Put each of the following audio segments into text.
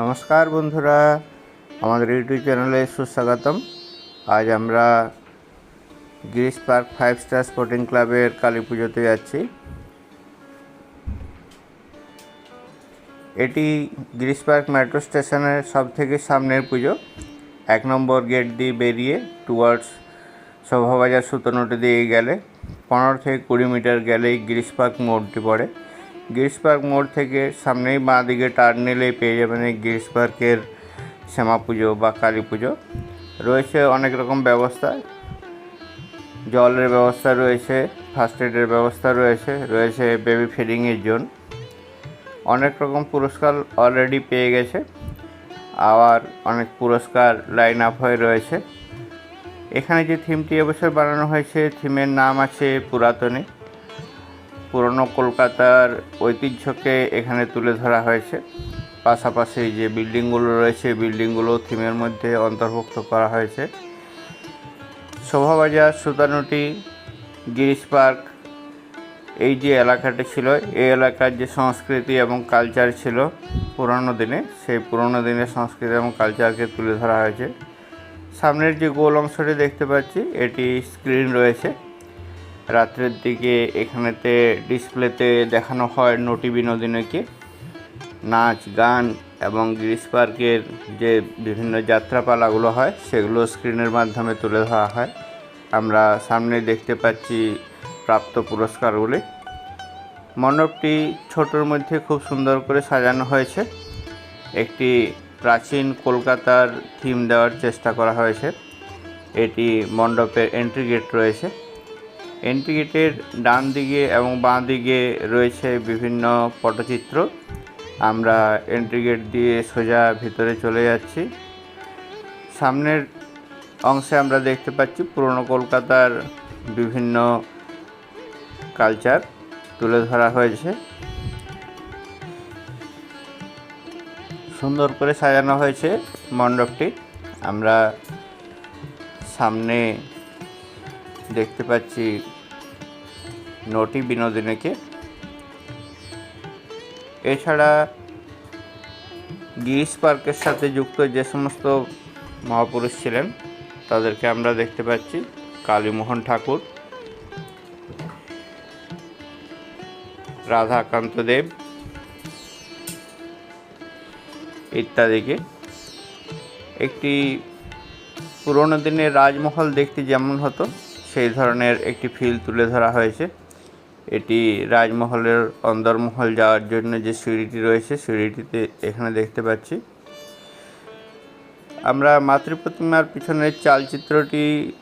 নমস্কার বন্ধুরা, আমাদের ইউটিউব চ্যানেলে সুস্বাগতম। আজ আমরা Girish Park Five Star Sporting ক্লাবের কালী পুজোতে যাচ্ছি। এটি গিরিশ পার্ক মেট্রো স্টেশনের সব থেকে সামনের পুজো। এক নম্বর গেট দিয়ে বেরিয়ে টুয়ার্ডস শোভাবাজার সুতনোটি দিয়ে গেলে পনেরো থেকে কুড়ি মিটার গেলেই গিরিশ পার্ক মোড়টি পড়ে। গিরিশ পার্ক মোড় থেকে সামনেই বাঁ দিকে টার্ন নিলেই পেয়ে যাবেন এই পার্কের শ্যামা পুজো বা কালী পুজো। রয়েছে অনেক রকম ব্যবস্থা। জলের ব্যবস্থা রয়েছে ফার্স্ট এডের ব্যবস্থা রয়েছে রয়েছে বেবি ফিডিংয়ের জোন অনেক রকম পুরস্কার অলরেডি পেয়ে গেছে। আবার অনেক পুরস্কার লাইন আপ হয়ে রয়েছে। এখানে যে থিমটি এবছর বানানো হয়েছে থিমের নাম আছে পুরাতনে। পুরনো কলকাতার ঐতিহ্যকে এখানে তুলে ধরা হয়েছে। পাশাপাশি যে বিল্ডিংগুলো রয়েছে বিল্ডিংগুলো থিমের মধ্যে অন্তর্ভুক্ত করা হয়েছে। শোভাবাজার, সুতানুটি, গিরিশ পার্ক, এই যে এলাকাটা ছিল, এই এলাকার যে সংস্কৃতি এবং কালচার ছিল পুরনো দিনে, সেই পুরনো দিনের সংস্কৃতি এবং কালচারকে তুলে ধরা হয়েছে। সামনের যে গোল অংশটি দেখতে পাচ্ছি, এটি স্ক্রিন রয়েছে। রাত্রের দিকে এখানেতে ডিসপ্লেতে দেখানো হয় নটি বিনোদিনীকে। নাচ, গান এবং গিরিশ পার্কের যে বিভিন্ন যাত্রাপালাগুলো হয়, সেগুলো স্ক্রিনের মাধ্যমে তুলে ধরা হয়। আমরা সামনে দেখতে পাচ্ছি প্রাপ্ত পুরস্কারগুলি। মণ্ডপটি ছোটোর মধ্যে খুব সুন্দর করে সাজানো হয়েছে। একটি প্রাচীন কলকাতার থিম দেওয়ার চেষ্টা করা হয়েছে। এটি মণ্ডপের এন্ট্রি গেট রয়েছে। এন্ট্রি গেটের ডান দিকে এবং বাঁ দিকে রয়েছে বিভিন্ন পটচিত্র। আমরা এন্ট্রি গেট দিয়ে সোজা ভিতরে চলে যাচ্ছি। সামনের অংশে আমরা দেখতে পাচ্ছি পুরনো কলকাতার বিভিন্ন কালচার তুলে ধরা হয়েছে। সুন্দর করে সাজানো হয়েছে মণ্ডপটি। আমরা সামনে দেখতে পাচ্ছি নটি বিনোদিনীকে। এছাড়া গিরিশ পার্কের সাথে যুক্ত যে সমস্ত মহাপুরুষ ছিলেন, তাদেরকে আমরা দেখতে পাচ্ছি। কালীমোহন ঠাকুর, রাধাকান্ত দেব ইত্যাদিকে। একটি পুরোনো দিনের রাজমহল দেখতে যেমন হতো, সেই ধরনের একটি ফিল তুলে ধরা হয়েছে। এটি রাজমহলের অন্দরমহল যাওয়ার জন্য যে সিঁড়িটি রয়েছে, সিঁড়িটিতে এখানে দেখতে পাচ্ছি। আমরা মাতৃপ্রতিমার পিছনের চালচিত্রটি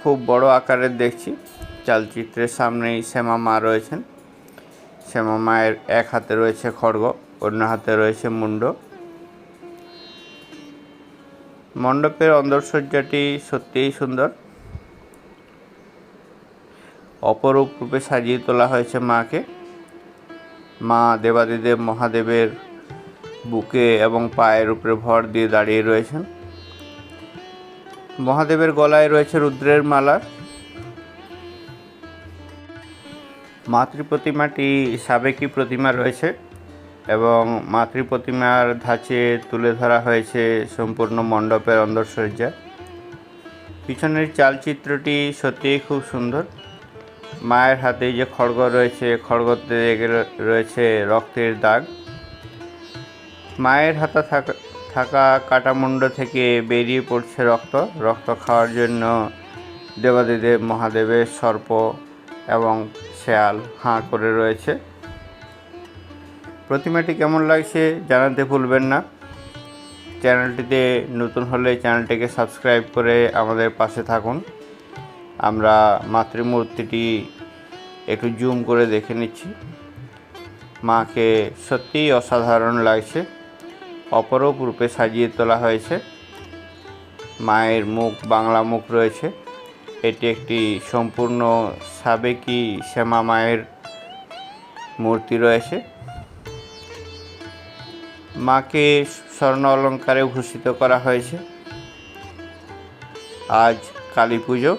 খুব বড় আকারের দেখছি। চালচিত্রের সামনেই শ্যামা মা রয়েছেন। শ্যামা মায়ের এক হাতে রয়েছে খড়গ, অন্য হাতে রয়েছে মুন্ড। মণ্ডপের অন্দরসজ্জাটি সত্যিই সুন্দর। অপরূপ রূপে সাজিয়ে তোলা হয়েছে মাকে। মা দেবাদিদেব মহাদেবের বুকে এবং পায়ের উপরে ভর দিয়ে দাঁড়িয়ে রয়েছেন। মহাদেবের গলায় রয়েছে রুদ্রের মালা। মাতৃ প্রতিমাটি সাবেকি প্রতিমা রয়েছে এবং মাতৃ প্রতিমার ধাঁচে তুলে ধরা হয়েছে সম্পূর্ণ মণ্ডপের অন্দরসজ্জা। পিছনের চালচিত্রটি সত্যিই খুব সুন্দর। মায়ের হাতে যে খড়গ রয়েছে, খড়গতে রয়েছে রক্তের দাগ। মায়ের হাতে থাকা থাকা কাটামুণ্ড থেকে বেরিয়ে পড়ছে রক্ত। রক্ত খাওয়ার জন্য দেবাদিদেব, মহাদেবের সর্প এবং শেয়াল হাঁ করে রয়েছে। প্রতিমাটি কেমন লাগছে জানাতে ভুলবেন না। চ্যানেলটিতে নতুন হলে চ্যানেলটিকে সাবস্ক্রাইব করে আমাদের পাশে থাকুন। আমরা মাতৃমূর্তিটি একটু জুম করে দেখে নিচ্ছি। মাকে সত্যিই অসাধারণ লাগছে। অপরূপ রূপে সাজিয়ে তোলা হয়েছে। মায়ের মুখ, বাংলা মুখ রয়েছে। এটি একটি সম্পূর্ণ সাবেকি শ্যামা মায়ের মূর্তি রয়েছে। মাকে স্বর্ণ অলঙ্কারে ভূষিত করা হয়েছে। আজ কালী পুজো।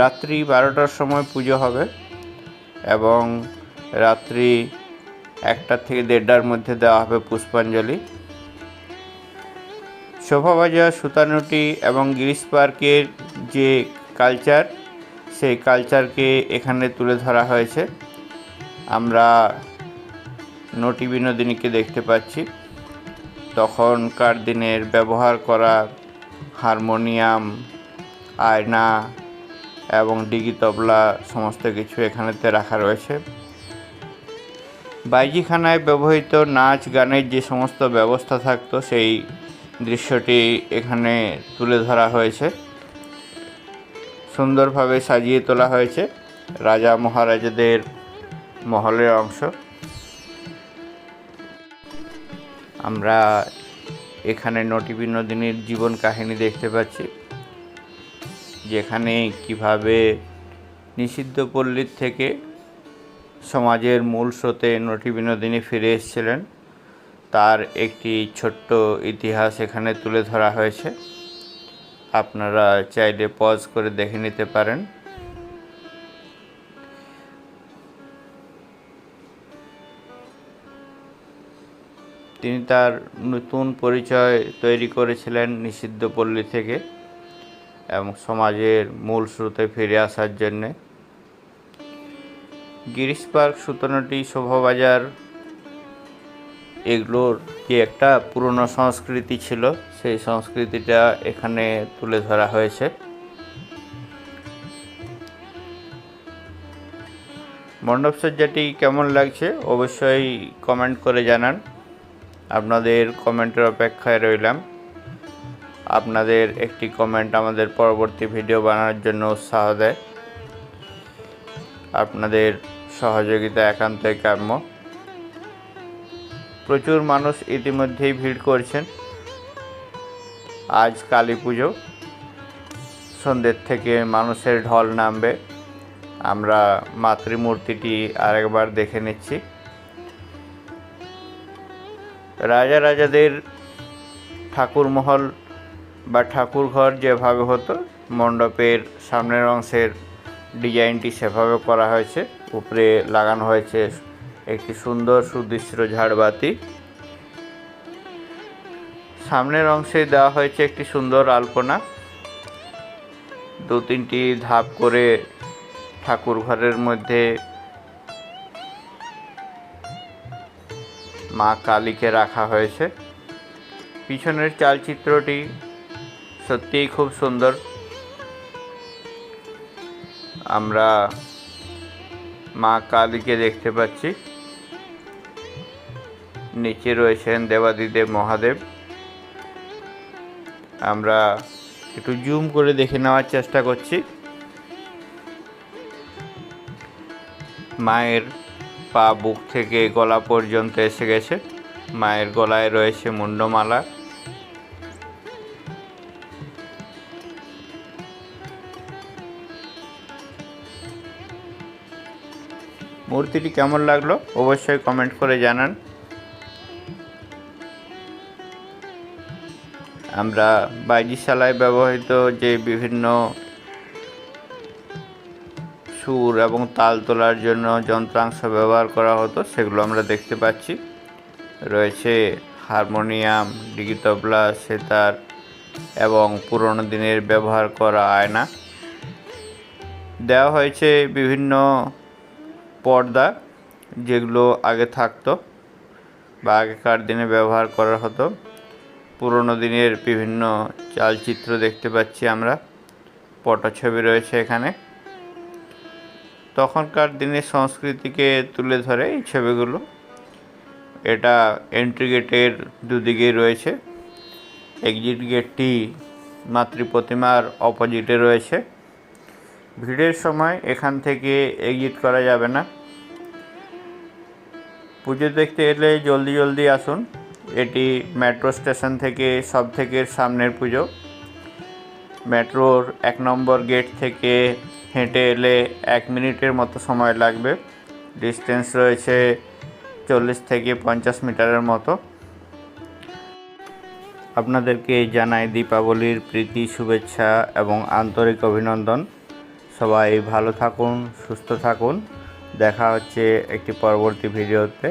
রাত্রি বারোটার সময় পুজো হবে এবং রাত্রি একটার থেকে দেড়টার মধ্যে দেওয়া হবে পুষ্পাঞ্জলি। শোভাবাজার, সুতানুটি এবং গিরিশ পার্কের যে কালচার, সেই কালচারকে এখানে তুলে ধরা হয়েছে। আমরা নটি বিনোদিনীকে দেখতে পাচ্ছি। তখনকার দিনের ব্যবহার করা হারমোনিয়াম, আয়না এবং ডিগি তবলা সমস্ত কিছু এখানেতে রাখা রয়েছে। বাইজিখানায় ব্যবহৃত নাচ গানের যে সমস্ত ব্যবস্থা থাকতো, সেই দৃশ্যটি এখানে তুলে ধরা হয়েছে। সুন্দরভাবে সাজিয়ে তোলা হয়েছে রাজা মহারাজাদের মহলের অংশ। আমরা এখানে নটি বিনোদিনীর জীবন কাহিনী দেখতে পাচ্ছি। যেখানে কীভাবে নিষিদ্ধ পল্লীর থেকে সমাজের মূল স্রোতে নটি বিনোদিনী ফিরে এসেছিলেন। তার একটি ছোট্ট ইতিহাস এখানে তুলে ধরা হয়েছে। আপনারা চাইলে পজ করে দেখে নিতে পারেন। তিনি তার নতুন পরিচয় তৈরি করেছিলেন নিষিদ্ধ পল্লী থেকে। এবং সমাজের মূল স্রোতে ফিরে আসার জন্যে গিরিশ পার্ক সুতনটি শোভাবাজার এগুলোর যে একটা পুরনো সংস্কৃতি ছিল, সেই সংস্কৃতিটা এখানে তুলে ধরা হয়েছে। মণ্ডপসজ্জাটি কেমন লাগছে অবশ্যই কমেন্ট করে জানান। আপনাদের কমেন্টের অপেক্ষায় রইলাম। আপনাদের একটি কমেন্ট আমাদের পরবর্তী ভিডিও বানানোর জন্য উৎসাহ দেয়। আপনাদের সহযোগিতা একান্তই কাম্য। প্রচুর মানুষ ইতিমধ্যেই ভিড় করছেন। আজ কালী পুজো। সন্ধ্যের থেকে মানুষের ঢল নামবে। আমরা মাতৃমূর্তিটি আরেকবার দেখে নিচ্ছি। রাজা রাজাদের ঠাকুরমহল বা ঠাকুরঘর যেভাবে হতো, মণ্ডপের সামনের অংশের ডিজাইনটি সেভাবে করা হয়েছে। উপরে লাগানো হয়েছে একটি সুন্দর সুদৃশ্য ঝাড়বাতি। সামনের অংশে দেওয়া হয়েছে একটি সুন্দর আলপনা। দু তিনটি ধাপ করে ঠাকুর ঘরের মধ্যে মা কালীকে রাখা হয়েছে। পিছনের চালচিত্রটি সত্যিই খুব সুন্দর। আমরা মা কালীকে দেখতে পাচ্ছি। নিচে রয়েছেন দেবাদিদেব মহাদেব। আমরা একটু জুম করে দেখে নেওয়ার চেষ্টা করছি। মায়ের পা বুক থেকে গলা পর্যন্ত এসে গেছে। মায়ের গলায় রয়েছে মুন্ডমালা। মূর্তিটি কেমন লাগল অবশ্যই কমেন্ট করে জানান। আমরা বাইজিশালায় ব্যবহৃত যে বিভিন্ন সুর এবং তাল তোলার জন্য যন্ত্রাংশ ব্যবহার করা হতো, সেগুলো আমরা দেখতে পাচ্ছি। রয়েছে হারমোনিয়াম, ডিগি তবলা, সেতার এবং পুরনো দিনের ব্যবহার করা আয়না। দেওয়া হয়েছে বিভিন্ন পর্দা যেগুলো আগে থাকতো বা আগেকার দিনে ব্যবহার করা হতো। পুরনো দিনের বিভিন্ন চালচিত্র দেখতে পাচ্ছি আমরা। পটছবি রয়েছে এখানে। তখনকার দিনের সংস্কৃতিকে তুলে ধরে এই ছবিগুলো। এটা এন্ট্রি গেটের দুদিকেই রয়েছে। এক্সিট গেটটি মাতৃ প্রতিমার অপোজিটে রয়েছে। ভিড়ের সময় এখান থেকে এক্সিট করা যাবে না। পুজো দেখতে এলে জলদি জলদি আসুন। এটি মেট্রো স্টেশন থেকে সব থেকে সামনের পুজো। মেট্রোর এক নম্বর গেট থেকে হেঁটে এলে এক মিনিটের মতো সময় লাগবে। ডিস্টেন্স রয়েছে চল্লিশ থেকে পঞ্চাশ মিটারের মতো। আপনাদেরকে জানাই দীপাবলির প্রীতি, শুভেচ্ছা এবং আন্তরিক অভিনন্দন। সবাই ভালো থাকুন, সুস্থ থাকুন। দেখা হচ্ছে একটি পরবর্তী ভিডিওতে।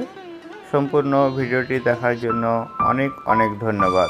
সম্পূর্ণ ভিডিওটি দেখার জন্য অনেক অনেক ধন্যবাদ।